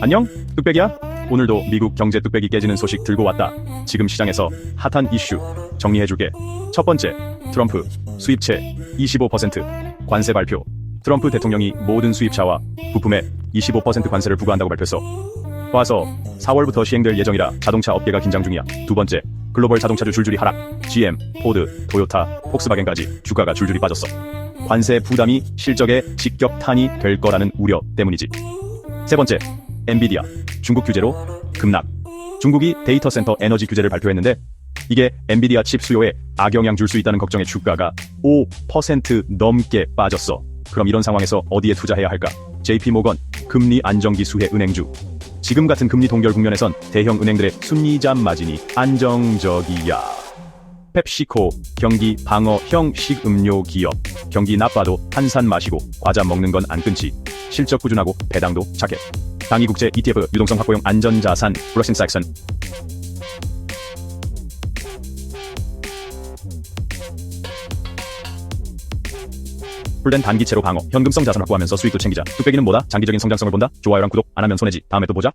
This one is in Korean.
안녕, 뚝배기야. 오늘도 미국 경제 뚝배기 깨지는 소식 들고 왔다. 지금 시장에서 핫한 이슈 정리해줄게. 첫 번째, 트럼프 수입체 25% 관세 발표. 트럼프 대통령이 모든 수입차와 부품에 25% 관세를 부과한다고 발표했어. 봐서 4월부터 시행될 예정이라 자동차 업계가 긴장 중이야. 두 번째, 글로벌 자동차주 줄줄이 하락. GM, 포드, 토요타, 폭스바겐까지 주가가 줄줄이 빠졌어. 관세 부담이 실적에 직격탄이 될 거라는 우려 때문이지. 세 번째, 엔비디아 중국 규제로 급락. 중국이 데이터 센터 에너지 규제를 발표했는데 이게 엔비디아 칩 수요에 악영향 줄 수 있다는 걱정에 주가가 5% 넘게 빠졌어. 그럼 이런 상황에서 어디에 투자해야 할까? JP 모건 금리 안정기 수혜 은행주. 지금 같은 금리 동결 국면에선 대형 은행들의 순이자 마진이 안정적이야. 펩시코 경기 방어형 식음료 기업 경기 나빠도 한산 마시고 과자 먹는 건 안 끊지 실적 꾸준하고 배당도 착해 당이 국제 ETF 유동성 확보용 안전자산 블러싱 삭슨 풀된 단기채로 방어 현금성 자산 확보하면서 수익도 챙기자. 뚝배기는 뭐다? 장기적인 성장성을 본다? 좋아요랑 구독 안 하면 손해지. 다음에 또 보자